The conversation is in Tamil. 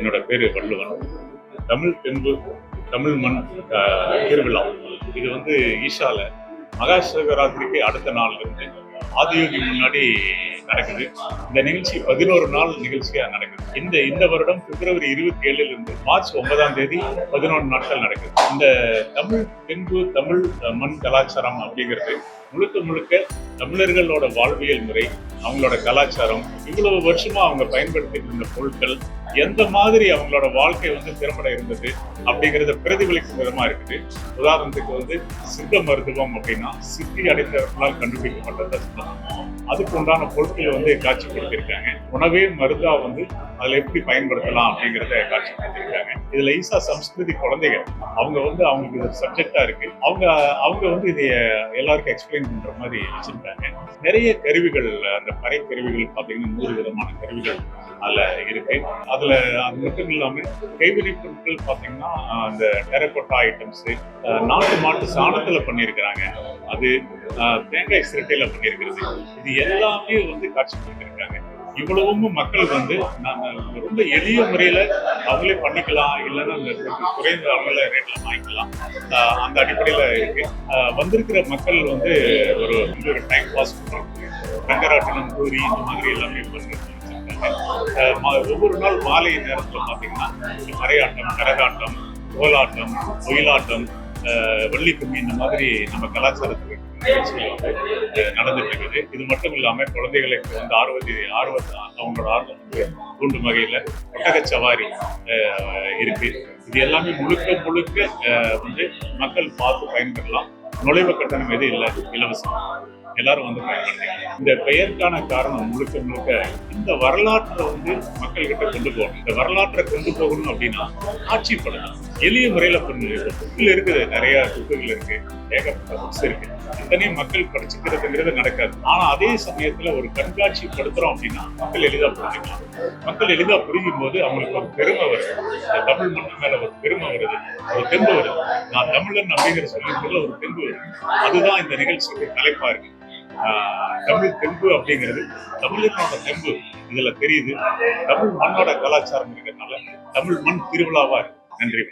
என்னோட பேரு வள்ளுவன். தமிழ் தெம்பு தமிழ் மண் திருவிழா. இது வந்து ஈஷால மகா சிவராத்திரிக்கு அடுத்த நாள் இருந்து ஆதியோகி முன்னாடி நடக்குது. இந்த நிகழ்ச்சி பதினோரு நாள் நிகழ்ச்சியா நடக்குது. இந்த இந்த வருடம் பிப்ரவரி இருபத்தி ஏழுல இருந்து மார்ச் ஒன்பதாம் தேதி பதினோரு நாட்கள் நடக்குது. இந்த தமிழ் தென்பு தமிழ் மண் கலாச்சாரம் அப்படிங்கிறது முழுக்க முழுக்க தமிழர்களோட வாழ்வியல் முறை அவங்களோட கலாச்சாரம் இவ்வளவு வருஷமா அவங்க பயன்படுத்திட்டு இருந்த பொருட்கள் எந்த மாதிரி அவங்களோட வாழ்க்கை வந்து திறம்பட இருந்தது அப்படிங்கறத பிரதிபலிக்கும் விதமா இருக்குது. உதாரணத்துக்கு வந்து சித்த மருத்துவம் அப்படின்னா சித்தி அடைந்தவர்களால் கண்டுபிடிக்கப்பட்டது சித்த அதுக்கு உண்டான பொருட்களை வந்து காட்சிப்படுத்தியிருக்காங்க. உணவே மருந்தா வந்து அதுல எப்படி பயன்படுத்தலாம் அப்படிங்கறத காட்சிப்படுத்தியிருக்காங்க. இதுல ஈசா சம்ஸ்கிருதி குழந்தைகள். அவங்க வந்து அவங்களுக்கு இது சப்ஜெக்டா இருக்கு. அவங்க அவங்க வந்து இதைய எல்லாருக்கும் எக்ஸ்பிளைன் பண்ற மாதிரி வச்சிருக்காங்க. நிறைய கருவிகள் அந்த பறை கருவிகள் பார்த்தீங்கன்னா நூறு விதமான கருவிகள் அதுல இருக்கு. அதுல அது மட்டும் இல்லாம கைவினை பொருட்கள் பார்த்தீங்கன்னா அந்த டெரக்கோட்டா ஐட்டம்ஸ் நாட்டு மாட்டு சாணத்துல பண்ணியிருக்கிறாங்க. அது தேங்காய் சிரட்டையில பண்ணியிருக்கிறது. இது எல்லாமே வந்து காட்சிப்படுத்திருக்காங்க இவ்வளவும் மக்கள் வந்து நாங்கள் ரொம்ப எளிய முறையில் அவங்களே பண்ணிக்கலாம் இல்லைன்னா குறைந்த அளவில் ரேட்டில் வாங்கிக்கலாம். அந்த அடிப்படையில் இருக்கு. வந்திருக்கிற மக்கள் வந்து ஒரு ஒரு டைம் பாஸ் பண்ணுறாங்க ரங்கராட்டனம் பூரி இந்த மாதிரி எல்லாமே பண்ணி மா- ஒவ்வொரு நாள் மாலை நேரத்தில் பார்த்தீங்கன்னா மறையாட்டம் கரகாட்டம் கோலாட்டம் ஒயிலாட்டம் வள்ளி கும்மி இந்த மாதிரி நம்ம கலாச்சாரத்துக்கு நடந்துட்டு இருக்குது இது மட்டும் இல்லாம குழந்தைகளுக்கு வந்து ஆர்வத்தை ஆர்வத்தை அவங்களோட ஆர்வம் வந்து தூண்டும் வகையில ஒட்டக சவாரி இருக்கு. இது எல்லாமே முழுக்க முழுக்க வந்து மக்கள் பார்த்து பயன்பெறலாம் நுழைவு கட்டணம் எதுவும் இல்லை இலவசம். எல்லாரும் வந்து பயன்படுத்திக்கலாம் இந்த பெயருக்கான காரணம் முழுக்க முழுக்க இந்த வரலாற்றை வந்து மக்கள்கிட்ட கொண்டு போகணும். இந்த வரலாற்றை கொண்டு போகணும் அப்படின்னா காட்சிப்படணும் எளிய முறையில பண்ணு. புக்கில் இருக்குது. நிறைய புக்குகள் இருக்கு. ஏகப்பட்ட புக்ஸ் இருக்கு. இத்தனையும் மக்கள் படிச்சுக்கிறதுங்கிறது நடக்காது. ஆனா அதே சமயத்துல ஒரு கண்காட்சி படுத்துறோம் அப்படின்னா மக்கள் எளிதா புரிஞ்சுக்கலாம். மக்கள் எளிதா புரியும் போது அவங்களுக்கு ஒரு பெருமை வருது. இந்த தமிழ் மண்ணு மேல ஒரு பெருமை வருது. ஒரு தெம்பு வருது. நான் தமிழன் அப்படிங்கிற சொல்லிக்கிறதுல ஒரு தெம்பு வருது. அதுதான் இந்த நிகழ்ச்சிக்கு தலைப்பா இருக்கு. தமிழ் தெம்பு அப்படிங்கிறது தமிழர்களோட தெம்பு. இதுல தெரியுது. தமிழ் மண்ணோட கலாச்சாரம் இருக்கிறதுனால தமிழ் மண் திருவிழாவா இருக்கு. நன்றி.